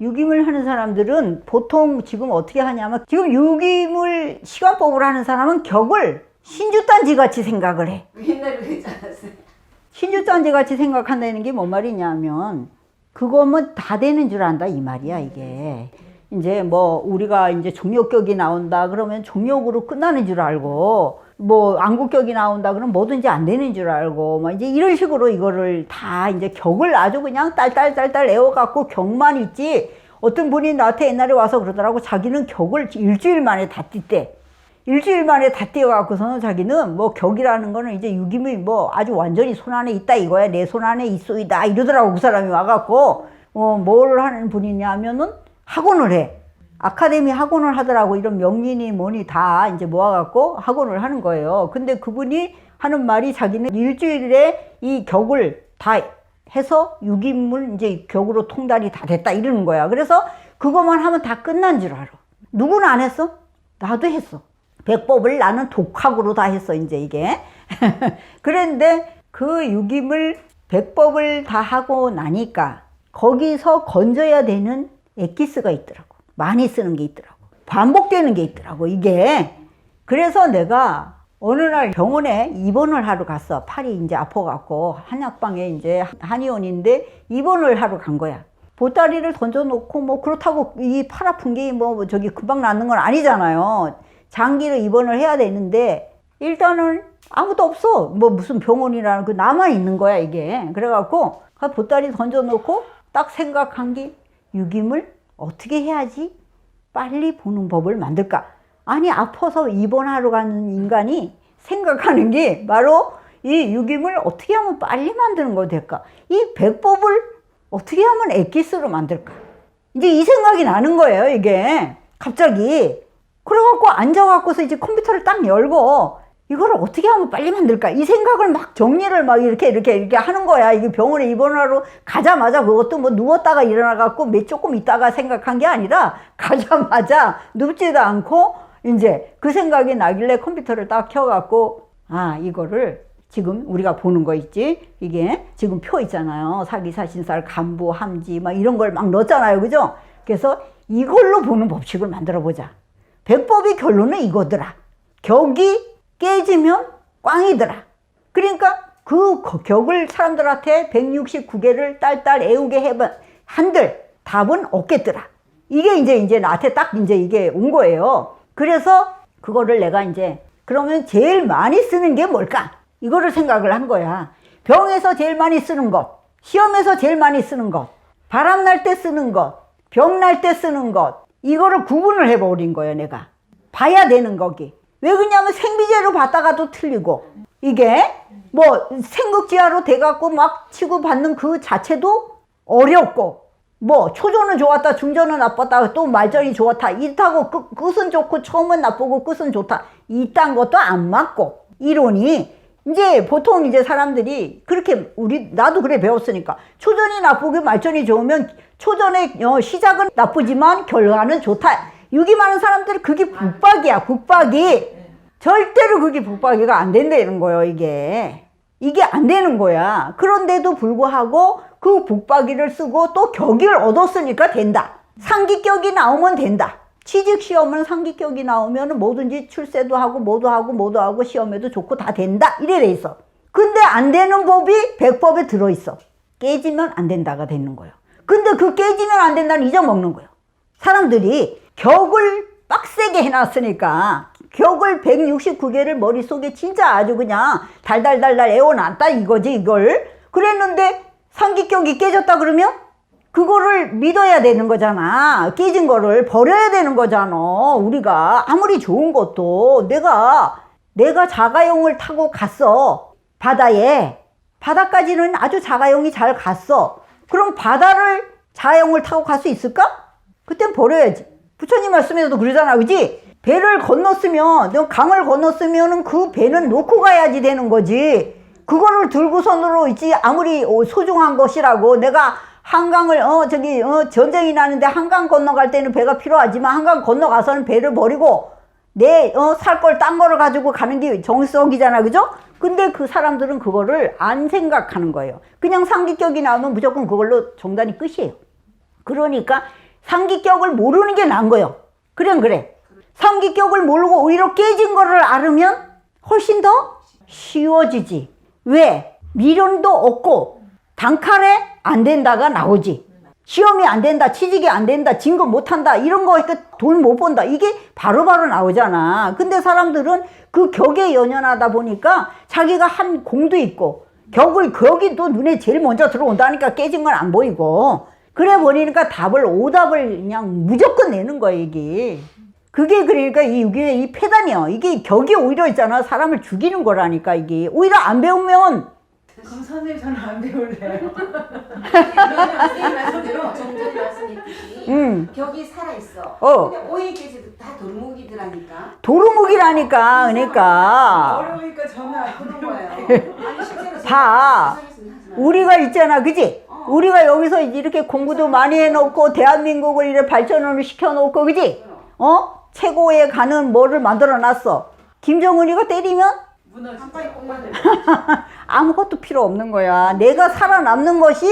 유김을 하는 사람들은 보통 지금 어떻게 하냐면 지금 유김을 시간법으로 하는 사람은 격을 신주단지 같이 생각을 해. 옛날에 그러지 않았어요? 신주단지 같이 생각한다는 게 뭔 말이냐면 그거면 다 되는 줄 안다 이 말이야 이게. 이제 뭐 우리가 이제 종료격이 나온다 그러면 종료으로 끝나는 줄 알고 뭐 안국격이 나온다 그러면 뭐든지 안 되는 줄 알고 막 이제 이런 식으로 이거를 다 이제 격을 아주 그냥 딸딸딸딸 애워갖고 격만 있지 어떤 분이 나한테 옛날에 와서 그러더라고. 자기는 격을 일주일 만에 다 띠대. 일주일 만에 다 띄어갖고서는 자기는 뭐 격이라는 거는 이제 유김이 뭐 아주 완전히 손 안에 있다 이거야. 내 손 안에 있소이다 이러더라고. 그 사람이 와갖고 어 뭘 하는 분이냐면은 학원을 해 아카데미 학원을 하더라고. 이런 명린이 뭐니 다 이제 모아갖고 학원을 하는 거예요. 근데 그분이 하는 말이 자기는 일주일에 이 격을 다 해서 유김을 이제 격으로 통달이 다 됐다 이러는 거야. 그래서 그것만 하면 다 끝난 줄 알아. 누구는 안 했어? 나도 했어. 백법을 나는 독학으로 다 했어 이제 이게. 그런데 그 유김을 백법을 다 하고 나니까 거기서 건져야 되는 엑기스가 있더라고 많이 쓰는 게 있더라고. 반복되는 게 있더라고 이게. 그래서 내가 어느 날 병원에 입원을 하러 갔어. 팔이 이제 아파갖고 한약방에 이제 한의원인데 입원을 하러 간 거야. 보따리를 던져놓고 뭐 그렇다고 이 팔 아픈 게 뭐 저기 금방 낫는 건 아니잖아요. 장기로 입원을 해야 되는데 일단은 아무도 없어. 뭐 무슨 병원이라는 그 나만 있는 거야 이게. 그래갖고 그 보따리 던져놓고 딱 생각한 게 유김을 어떻게 해야지 빨리 보는 법을 만들까. 아니 아파서 입원하러 가는 인간이 생각하는 게 바로 이 유김을 어떻게 하면 빨리 만드는 거 될까. 이 백법을 어떻게 하면 엑기스로 만들까. 이제 이 생각이 나는 거예요 이게 갑자기. 그래갖고 앉아갖고서 이제 컴퓨터를 딱 열고 이거를 어떻게 하면 빨리 만들까? 이 생각을 막 정리를 막 이렇게 이렇게 이렇게 하는 거야. 이게 병원에 입원하러 가자마자 그것도 뭐 누웠다가 일어나갖고 몇 조금 있다가 생각한 게 아니라 가자마자 눕지도 않고 이제 그 생각이 나길래 컴퓨터를 딱 켜갖고 아 이거를 지금 우리가 보는 거 있지? 이게 지금 표 있잖아요. 사기 사신살 간부 함지 막 이런 걸 막 넣었잖아요. 그죠? 그래서 이걸로 보는 법칙을 만들어 보자. 백법의 결론은 이거더라. 격이 깨지면 꽝이더라. 그러니까 그 격을 사람들한테 169개를 딸딸 애우게 해봐 한들 답은 없겠더라. 이게 이제 이제 나한테 딱 이제 이게 온 거예요. 그래서 그거를 내가 이제 그러면 제일 많이 쓰는 게 뭘까? 이거를 생각을 한 거야. 병에서 제일 많이 쓰는 것, 시험에서 제일 많이 쓰는 것, 바람 날 때 쓰는 것, 병 날 때 쓰는 것, 이거를 구분을 해버린 거예요, 내가. 봐야 되는 거기. 왜 그러냐면 생비제로 봤다가도 틀리고, 이게 뭐 생극지하로 돼갖고 막 치고 받는 그 자체도 어렵고, 뭐 초조는 좋았다, 중전은 나빴다, 또 말전이 좋았다, 이렇다고 끝, 끝은 좋고 처음은 나쁘고 끝은 좋다. 이딴 것도 안 맞고, 이론이 이제 보통 이제 사람들이 그렇게 우리 나도 그래 배웠으니까. 초전이 나쁘고 말전이 좋으면 초전의 어, 시작은 나쁘지만 결과는 좋다. 유기 많은 사람들은 그게 북박이야 북박이. 절대로 그게 북박이가 안 된다는 거예요 이게. 이게 안 되는 거야. 그런데도 불구하고 그 북박이를 쓰고 또 격을 얻었으니까 된다. 상기격이 나오면 된다. 취직 시험은 상기격이 나오면 뭐든지 출세도 하고 뭐도 하고 뭐도 하고 시험에도 좋고 다 된다. 이래 돼 있어. 근데 안 되는 법이 백법에 들어 있어. 깨지면 안 된다가 되는 거예요. 근데 그 깨지면 안 된다는 잊어먹는 거예요. 사람들이 격을 빡세게 해놨으니까 격을 169개를 머릿속에 진짜 아주 그냥 달달달달 애워놨다 이거지 이걸 그랬는데 상기격이 깨졌다 그러면 그거를 믿어야 되는 거잖아. 깨진 거를 버려야 되는 거잖아. 우리가 아무리 좋은 것도 내가 내가 자가용을 타고 갔어. 바다에. 바다까지는 아주 자가용이 잘 갔어. 그럼 바다를 자가용을 타고 갈 수 있을까? 그땐 버려야지. 부처님 말씀에서도 그러잖아. 그지? 배를 건넜으면, 너 강을 건넜으면은 그 배는 놓고 가야지 되는 거지. 그거를 들고선으로 있지. 아무리 소중한 것이라고 내가 한강을 어 저기 어 전쟁이 나는데 한강 건너갈 때는 배가 필요하지만 한강 건너가서는 배를 버리고 내 어 살 걸 딴 거를 가지고 가는 게 정석이잖아 그죠? 근데 그 사람들은 그거를 안 생각하는 거예요. 그냥 상기격이 나오면 무조건 그걸로 정단이 끝이에요. 그러니까 상기격을 모르는 게 나은 거예요. 안 그래. 상기격을 모르고 오히려 깨진 거를 알으면 훨씬 더 쉬워지지. 왜? 미련도 없고, 단칼에 안 된다가 나오지. 시험이 안 된다, 취직이 안 된다, 진급 못 한다, 이런 거, 돈 못 번다. 이게 바로 바로 나오잖아. 근데 사람들은 그 격에 연연하다 보니까 자기가 한 공도 있고, 격을, 격이 또 눈에 제일 먼저 들어온다니까 깨진 건 안 보이고, 그래 버리니까 답을, 오답을 그냥 무조건 내는 거야, 이게. 그게 그러니까 이, 이게 이 폐단이요. 이게 격이 오히려 있잖아. 사람을 죽이는 거라니까, 이게. 오히려 안 배우면 그럼 선생님 저는 안 배울래요. 선생님 말씀대로 좀 전에 말씀했듯이 음. 격이 살아있어. 어. 근데 오해께서도 다 돌무기들하니까 도루묵이라니까, 그러니까. 어려우니까 저는 안 그런. 거예요. 아니 실제로 봐. 우리가 있잖아, 그지? 우리가 여기서 이렇게 공부도 많이 해놓고, 대한민국을 이렇게 발전을 시켜놓고, 그지? 어? 최고에 가는 뭐를 만들어 놨어. 김정은이가 때리면. 아무것도 필요 없는 거야. 내가 살아남는 것이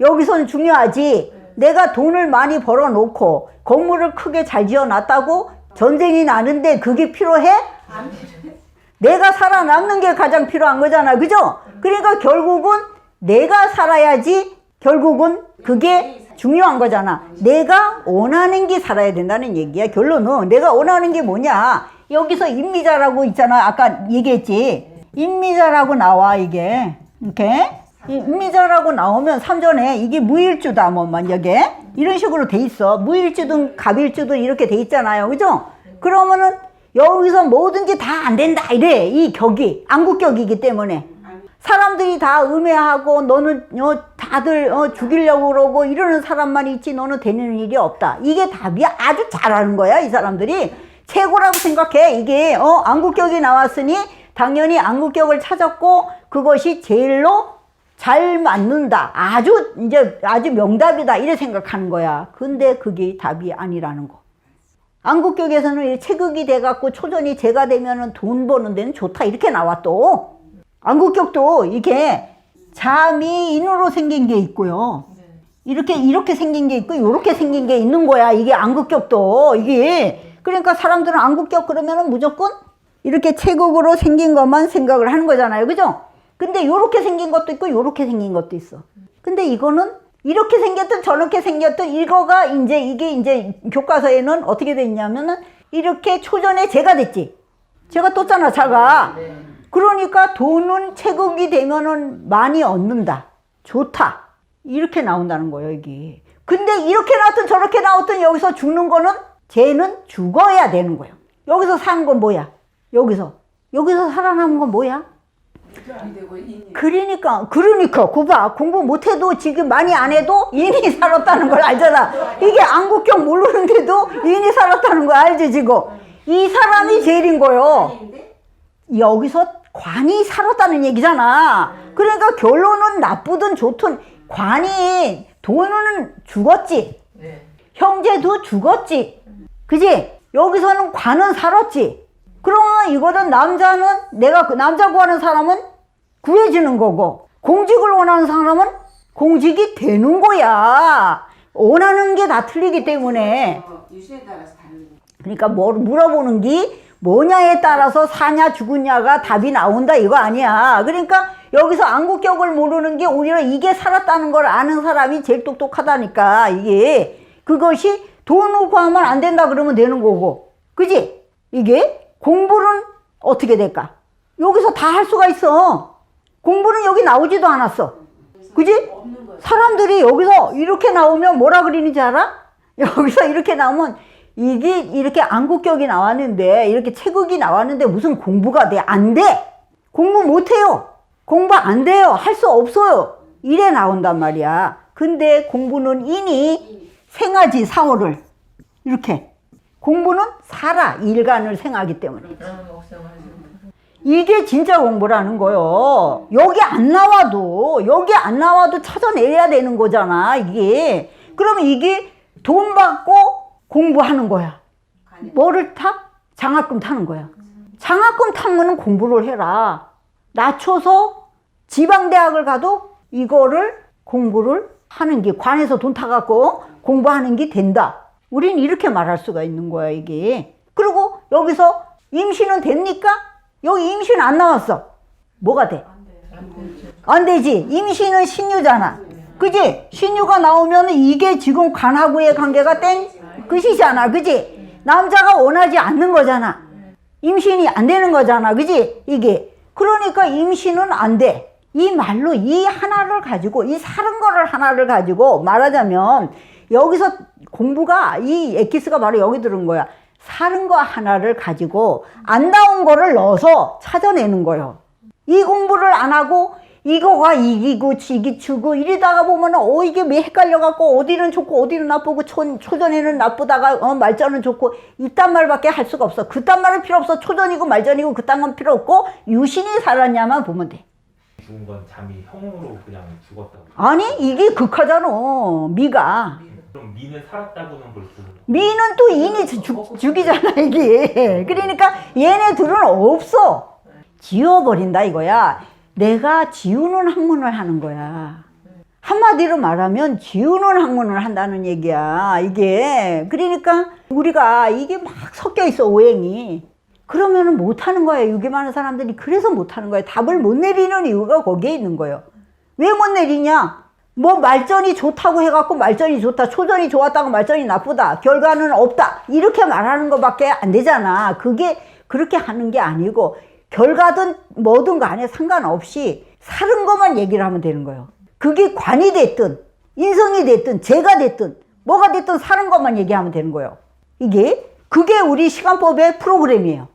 여기선 중요하지. 내가 돈을 많이 벌어놓고, 건물을 크게 잘 지어놨다고 전쟁이 나는데 그게 필요해? 안 필요해. 내가 살아남는 게 가장 필요한 거잖아. 그죠? 그러니까 결국은 내가 살아야지 결국은 그게 중요한 거잖아. 내가 원하는 게 살아야 된다는 얘기야. 결론은 내가 원하는 게 뭐냐. 여기서 임미자라고 있잖아. 아까 얘기했지. 임미자라고 나와, 이게. 이렇게. 이 임미자라고 나오면 삼전에 이게 무일주다, 뭐, 만약에. 이런 식으로 돼 있어. 무일주든 갑일주든 이렇게 돼 있잖아요. 그죠? 그러면은 여기서 뭐든지 다 안 된다, 이래. 이 격이. 안국격이기 때문에. 사람들이 다 음해하고 너는 어, 다들 어, 죽이려고 그러고 이러는 사람만 있지 너는 되는 일이 없다. 이게 답이야. 아주 잘하는 거야 이 사람들이 최고라고 생각해. 이게 어, 안국격이 나왔으니 당연히 안국격을 찾았고 그것이 제일로 잘 맞는다. 아주 이제 아주 명답이다 이래 생각하는 거야. 근데 그게 답이 아니라는 거. 안국격에서는 이 체극이 돼갖고 초전이 제가 되면은 돈 버는 데는 좋다 이렇게 나와 또. 안국격도 이게 자미인으로 생긴 게 있고요. 이렇게 이렇게 생긴 게 있고 이렇게 생긴 게 있는 거야. 이게 안국격도 이게 그러니까 사람들은 안국격 그러면은 무조건 이렇게 체극으로 생긴 것만 생각을 하는 거잖아요. 그죠? 근데 이렇게 생긴 것도 있고 이렇게 생긴 것도 있어. 근데 이거는 이렇게 생겼든 저렇게 생겼든 이거가 이제 이게 이제 교과서에는 어떻게 돼 있냐면은 이렇게 초전에 제가 됐지. 제가 떴잖아, 자가. 그러니까 돈은 체국이 되면은 많이 얻는다. 좋다. 이렇게 나온다는 거예요, 이게. 근데 이렇게 나왔든 저렇게 나왔든 여기서 죽는 거는 쟤는 죽어야 되는 거예요. 여기서 산 건 뭐야? 여기서. 여기서 살아남은 건 뭐야? 그러니까, 그러니까, 그봐. 공부 못해도 지금 많이 안 해도 인이 살았다는 걸 알잖아. 이게 안국경 모르는데도 인이 살았다는 거 알지, 지금? 이 사람이 제일인 거요. 아닌데 여기서 관이 살았다는 얘기잖아. 그러니까 결론은 나쁘든 좋든 관이 돈은 죽었지. 네. 형제도 죽었지. 그지? 여기서는 관은 살았지. 그러면 이거는 남자는 내가 그 남자 구하는 사람은 구해지는 거고 공직을 원하는 사람은 공직이 되는 거야. 원하는 게 다 틀리기 때문에. 어. 그러니까 뭘 물어보는 게 뭐냐에 따라서 사냐 죽었냐가 답이 나온다 이거 아니야. 그러니까 여기서 안국격을 모르는 게 오히려 이게 살았다는 걸 아는 사람이 제일 똑똑하다니까 이게 그것이 돈을 구하면 안 된다 그러면 되는 거고 그지? 이게 공부는 어떻게 될까? 여기서 다 할 수가 있어. 공부는 여기 나오지도 않았어. 그지? 사람들이 여기서 이렇게 나오면 뭐라 그리는지 알아? 여기서 이렇게 나오면 이게 이렇게 안국격이 나왔는데 이렇게 체극이 나왔는데 무슨 공부가 돼? 안 돼! 공부 못 해요. 공부 안 돼요. 할 수 없어요. 이래 나온단 말이야. 근데 공부는 이니 생하지 사오를 이렇게 공부는 살아 일간을 생하기 때문에 이게 진짜 공부라는 거요. 여기 안 나와도, 여기 안 나와도 찾아내야 되는 거잖아, 이게. 그러면 이게 돈 받고 공부하는 거야. 뭐를 타? 장학금 타는 거야. 장학금 타면은 공부를 해라. 낮춰서 지방대학을 가도 이거를 공부를 하는 게 관에서 돈 타갖고 공부하는 게 된다. 우린 이렇게 말할 수가 있는 거야 이게. 그리고 여기서 임신은 됩니까? 여기 임신 안 나왔어. 뭐가 돼? 안 되지. 임신은 신유잖아. 그지? 신유가 나오면 이게 지금 관하고의 관계가 땡 끝이잖아. 그지? 남자가 원하지 않는 거잖아. 임신이 안 되는 거잖아. 그지? 이게. 그러니까 임신은 안 돼. 이 말로 이 하나를 가지고, 이 사는 거를 하나를 가지고 말하자면 여기서 공부가 이 엑기스가 바로 여기 들은 거야. 사는 거 하나를 가지고 안 나온 거를 넣어서 찾아내는 거예요. 이 공부를 안 하고 이거가 이기고 지기 추고 이러다가 보면은 어 이게 왜 헷갈려 갖고 어디는 좋고 어디는 나쁘고 초, 초전에는 나쁘다가 어 말전은 좋고 이딴 말밖에 할 수가 없어. 그딴 말은 필요 없어. 초전이고 말전이고 그딴 건 필요 없고 유신이 살았냐만 보면 돼. 죽은 건 잠이 형으로 그냥 죽었다고. 아니 이게 극하잖아 미가. 그럼 미는 살았다고는 볼 수. 미는 또 인이 죽, 죽이잖아 이게. 그러니까 얘네 둘은 없어. 지워버린다 이거야 내가 지우는 학문을 하는 거야. 한마디로 말하면 지우는 학문을 한다는 얘기야 이게. 그러니까 우리가 이게 막 섞여 있어 오행이. 그러면은 못하는 거야 여기 많은 사람들이. 그래서 못하는 거야. 답을 못 내리는 이유가 거기에 있는 거예요. 왜 못 내리냐? 뭐 말전이 좋다고 해갖고 말전이 좋다 초전이 좋았다고 말전이 나쁘다 결과는 없다. 이렇게 말하는 것밖에 안 되잖아. 그게 그렇게 하는 게 아니고 결과든 뭐든 간에 상관없이 사는 것만 얘기를 하면 되는 거예요. 그게 관이 됐든 인성이 됐든 재가 됐든 뭐가 됐든 사는 것만 얘기하면 되는 거예요. 이게 그게 우리 시간법의 프로그램이에요.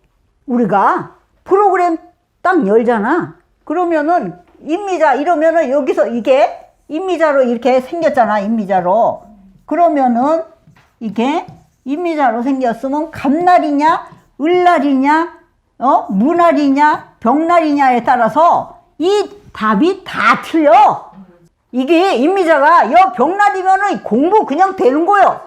우리가 프로그램 딱 열잖아. 그러면은 임미자 이러면은 여기서 이게 임미자로 이렇게 생겼잖아 임미자로. 그러면은 이게 임미자로 생겼으면 감날이냐 을날이냐 어? 무날이냐 병날이냐에 따라서 이 답이 다 틀려. 이게 임미자가 여 병날이면은 공부 그냥 되는 거요.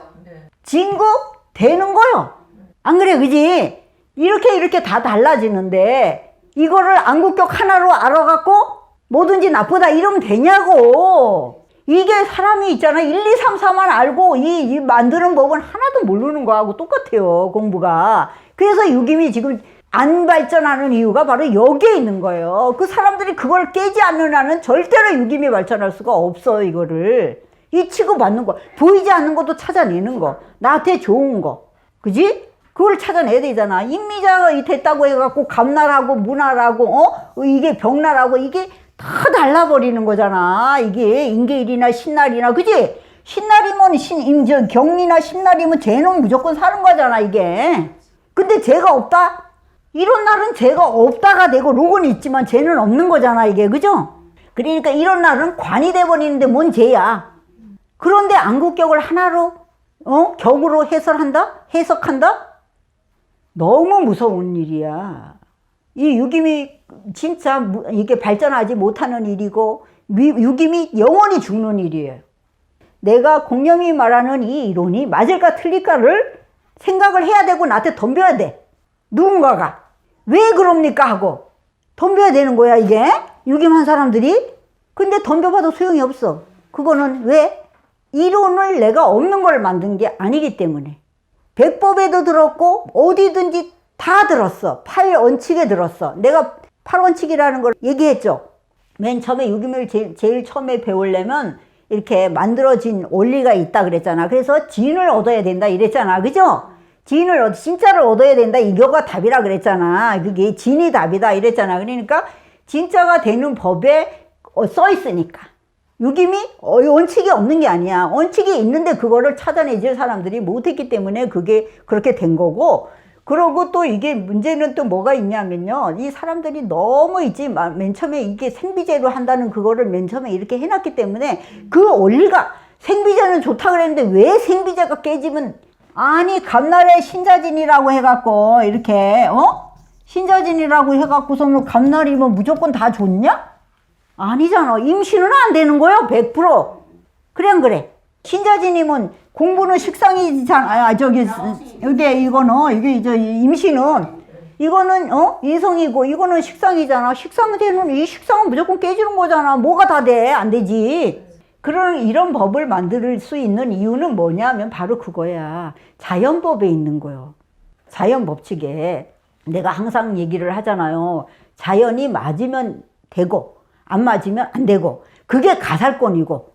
진급 되는 거요. 안 그래 그지? 이렇게 이렇게 다 달라지는데 이거를 안국격 하나로 알아갖고 뭐든지 나쁘다 이러면 되냐고. 이게 사람이 있잖아. 1, 2, 3, 4만 알고 이, 이 만드는 법은 하나도 모르는 거하고 똑같아요 공부가. 그래서 유김이 지금 안 발전하는 이유가 바로 여기에 있는 거예요 그 사람들이 그걸 깨지 않는 한은 절대로 유김이 발전할 수가 없어 이거를 이 치고받는 거 보이지 않는 것도 찾아내는 거 나한테 좋은 거 그지? 그걸 찾아내야 되잖아. 인미자가 이 됐다고 해갖고 감날하고 문화라고 어 이게 병날하고 이게 다 달라버리는 거잖아. 이게 인계일이나 신날이나 그지? 신날이면 신 임 저 경리나 신날이면 쟤는 무조건 사는 거잖아 이게. 근데 쟤가 없다? 이런 날은 쟤가 없다가 되고 로건이 있지만 쟤는 없는 거잖아 이게 그죠? 그러니까 이런 날은 관이 돼버리는데 뭔 쟤야? 그런데 안국격을 하나로 어 격으로 해설한다? 해석한다? 너무 무서운 일이야. 이 유김이 진짜 무- 이게 발전하지 못하는 일이고 미- 유김이 영원히 죽는 일이에요. 내가 공념이 말하는 이 이론이 맞을까 틀릴까를 생각을 해야 되고 나한테 덤벼야 돼. 누군가가. 왜 그럽니까 하고 덤벼야 되는 거야 이게 유김한 사람들이. 근데 덤벼봐도 소용이 없어. 그거는 왜? 이론을 내가 없는 걸 만든 게 아니기 때문에. 백법에도 들었고 어디든지 다 들었어. 팔 원칙에 들었어. 내가 팔 원칙이라는 걸 얘기했죠. 맨 처음에 유기물 제일, 제일 처음에 배우려면 이렇게 만들어진 원리가 있다 그랬잖아. 그래서 진을 얻어야 된다 이랬잖아. 그죠? 진을 얻, 진짜를 얻어야 된다. 이거가 답이라 그랬잖아. 그게 진이 답이다 이랬잖아. 그러니까 진짜가 되는 법에 어, 써 있으니까. 유김이 어, 원칙이 없는 게 아니야. 원칙이 있는데 그거를 찾아내질 사람들이 못했기 때문에 그게 그렇게 된 거고. 그러고 또 이게 문제는 또 뭐가 있냐면요. 이 사람들이 너무. 마- 맨 처음에 이게 생비제로 한다는 그거를 맨 처음에 이렇게 해놨기 때문에 그 원리가 생비제는 좋다 그랬는데 왜 생비제가 깨지면 아니 감날의 신자진이라고 해갖고 이렇게 어 신자진이라고 해갖고서는 감날이면 무조건 다 좋냐? 아니잖아. 임신은 안 되는 거예요. 100%. 그래 안 그래? 신자진이면 공부는 식상이잖아. 아, 저기 이게 이거는 이게 이제 임신은 이거는 어 이성이고 이거는 식상이잖아. 식상 되는 이 식상은 무조건 깨지는 거잖아. 뭐가 다 돼? 안 되지. 그런 이런 법을 만들 수 있는 이유는 뭐냐면 바로 그거야. 자연법에 있는 거요. 자연 법칙에 내가 항상 얘기를 하잖아요. 자연이 맞으면 되고 안 맞으면 안 되고 그게 가살권이고